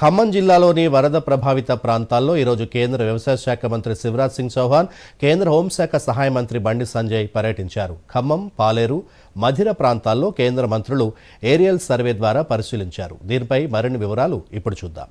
ఖమ్మం జిల్లాలోని వరద ప్రభావిత ప్రాంతాల్లో ఈరోజు కేంద్ర వ్యవసాయ శాఖ మంత్రి శివరాజ్ సింగ్ చౌహాన్ కేంద్ర హోంశాఖ సహాయ మంత్రి బండి సంజయ్ పర్యటించారు. ఖమ్మం పాలేరు మధిర ప్రాంతాల్లో కేంద్ర మంత్రులు ఏరియల్ సర్వే ద్వారా పరిశీలించారు. దీనిపై మరిన్ని వివరాలు ఇప్పుడు చూద్దాం.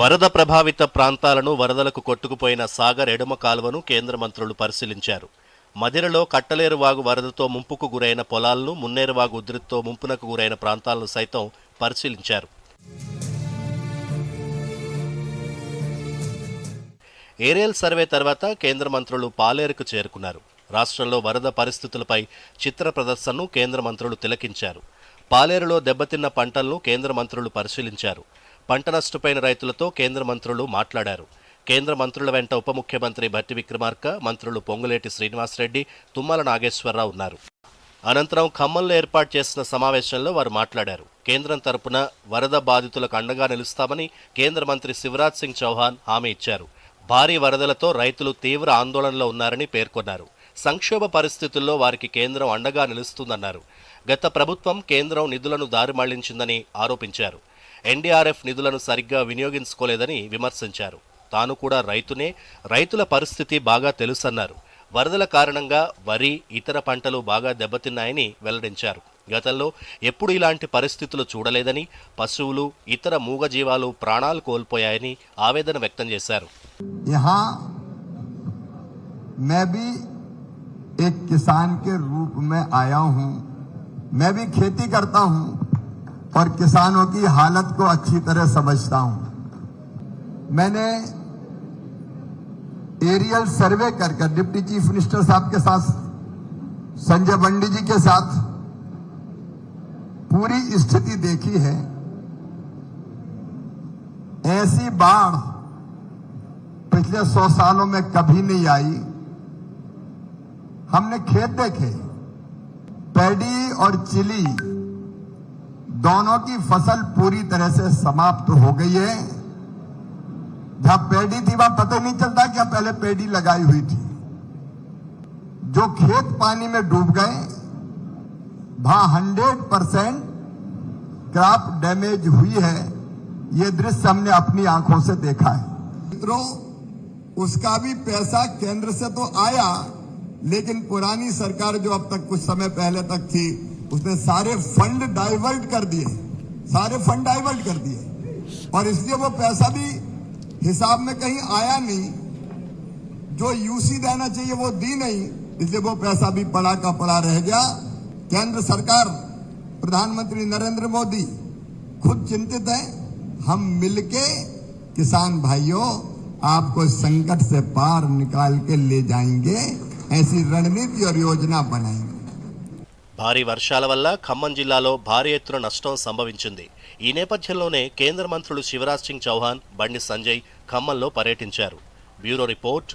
వరద ప్రభావిత ప్రాంతాలను వరదలకు కొట్టుకుపోయిన సాగర్ ఎడమ కాలువను కేంద్ర మంత్రులు పరిశీలించారు. మదిరలో కట్టలేరు వాగు వరదతో ముంపుకు గురైన పొలాలను మున్నేరు వాగు ఉధృతితో ముంపునకు గురైన ప్రాంతాలను సైతం పరిశీలించారు. ఏరియల్ సర్వే తర్వాత కేంద్ర మంత్రులు పాలేరుకు చేరుకున్నారు. రాష్ట్రంలో వరద పరిస్థితులపై చిత్ర ప్రదర్శనను కేంద్ర మంత్రులు తిలకించారు. పాలేరులో దెబ్బతిన్న పంటలను కేంద్ర మంత్రులు పరిశీలించారు. పంట నష్టపోయిన రైతులతో కేంద్ర మంత్రులు మాట్లాడారు. కేంద్ర మంత్రుల వెంట ఉప ముఖ్యమంత్రి భట్టి విక్రమార్క మంత్రులు పొంగులేటి శ్రీనివాసరెడ్డి తుమ్మల నాగేశ్వరరావు ఉన్నారు. అనంతరం ఖమ్మంలో ఏర్పాటు చేసిన సమావేశంలో వారు మాట్లాడారు. కేంద్రం తరపున వరద బాధితులకు అండగా నిలుస్తామని కేంద్ర మంత్రి శివరాజ్ సింగ్ చౌహాన్ హామీ ఇచ్చారు. భారీ వరదలతో రైతులు తీవ్ర ఆందోళనలో ఉన్నారని పేర్కొన్నారు. సంక్షోభ పరిస్థితుల్లో వారికి కేంద్రం అండగా నిలుస్తుందన్నారు. గత ప్రభుత్వం కేంద్రం నిధులను దారి మళ్ళించిందని ఆరోపించారు. ఎన్డీఆర్ఎఫ్ నిధులను సరిగ్గా వినియోగించుకోలేదని విమర్శించారు తాను కూడా రైతునే రైతుల పరిస్థితి బాగా తెలుసన్నారు వరదల కారణంగా వరి ఇతర పంటలు బాగా దెబ్బతిన్నాయని వెల్లడించారు గతంలో ఎప్పుడు ఇలాంటి పరిస్థితులు చూడలేదని పశువులు ఇతర మూగజీవాలు ప్రాణాలు కోల్పోయాయని ఆవేదన వ్యక్తం చేశారు यहाँ मैं भी एक किसान के रूप में आया हूं मैं भी खेती करता हूं और किसानों की हालत को अच्छी तरह समझता हूँ। मैंने एरियल सर्वे कर कर डिप्टी चीफ मिनिस्टर साहब के साथ, संजय बंडी जी के साथ पूरी स्थिति देखी है। ऐसी बाढ़ पिछले सौ सालों में कभी नहीं आई। हमने खेत देखे, पैडी और चिली दोनों की फ़सल पूरी तरह से समाप्त हो गई है। जहाँ पेड़ी थी, वहाँ पता नहीं चलता क्या पहले पेड़ी लगाई हुई थी। जो खेत पानी में डूब गए, वहाँ हंड्रेड परसेंट क्रॉप डैमेज हुई है। ये दृश्य हमने अपनी आँखों से देखा है। मित्रों, उसका भी पैसा केंद्र से तो आया, लेकिन पुरानी सरकार जो अब तक कुछ समय पहले तक थी उसने सारे फंड डाइवर्ट कर दिए, सारे फंड डाइवर्ट कर दिए। और इसलिए वो पैसा भी हिसाब में कहीं आया नहीं। जो यूसी देना चाहिए वो दी नहीं, इसलिए वो पैसा भी पड़ा का पड़ा रह गया। केंद्र सरकार, प्रधानमंत्री नरेंद्र मोदी, खुद चिंतित है, हम मिलके किसान भाइयों, आपको संकट से पार निकाल के ले जाएँगे, ऐसी रणनीति और योजना बनाएँगे। భారీ వర్షాల వల్ల ఖమ్మం జిల్లాలో భారీ ఎత్తున నష్టం సంభవించింది. ఈ నేపథ్యంలోనే కేంద్ర మంత్రులు శివరాజ్ సింగ్ చౌహాన్ బండి సంజయ్ ఖమ్మంలో పర్యటించారు. Bureau report